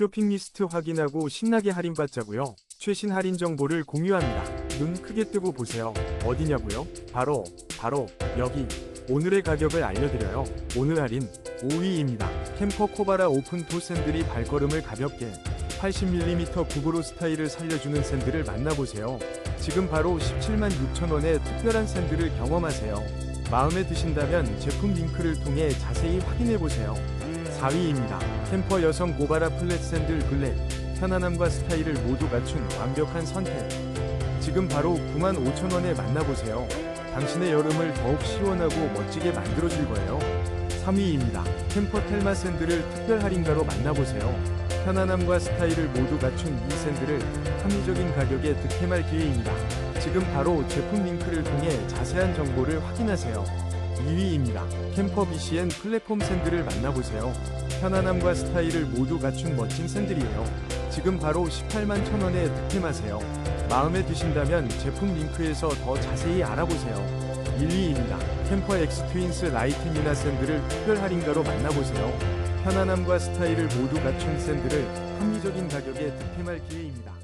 쇼핑 리스트 확인하고 신나게 할인받자고요. 최신 할인 정보를 공유합니다. 눈 크게 뜨고 보세요. 어디냐고요? 바로 바로 여기. 오늘의 가격을 알려드려요. 오늘 할인 5위입니다. 캠퍼 코바라 오픈 토 샌들이 발걸음을 가볍게 80mm 구보로 스타일을 살려주는 샌들을 만나보세요. 지금 바로 17만 6천 원의 특별한 샌들을 경험하세요. 마음에 드신다면 제품 링크를 통해 자세히 확인해보세요. 4위입니다. 캠퍼 여성 고바라 플랫 샌들 블랙. 편안함과 스타일을 모두 갖춘 완벽한 선택. 지금 바로 9만 5천 원에 만나보세요. 당신의 여름을 더욱 시원하고 멋지게 만들어줄 거예요. 3위입니다. 캠퍼 텔마 샌들을 특별 할인가로 만나보세요. 편안함과 스타일을 모두 갖춘 이 샌들을 합리적인 가격에 득템할 기회입니다. 지금 바로 제품 링크를 통해 자세한 정보를 확인하세요. 2위입니다. 캠퍼 BCN 플랫폼 샌들을 만나보세요. 편안함과 스타일을 모두 갖춘 멋진 샌들이에요. 지금 바로 18만 천 원에 득템하세요. 마음에 드신다면 제품 링크에서 더 자세히 알아보세요. 1위입니다. 캠퍼 엑스 트윈스 라이트 미나 샌들을 특별 할인가로 만나보세요. 편안함과 스타일을 모두 갖춘 샌들을 합리적인 가격에 득템할 기회입니다.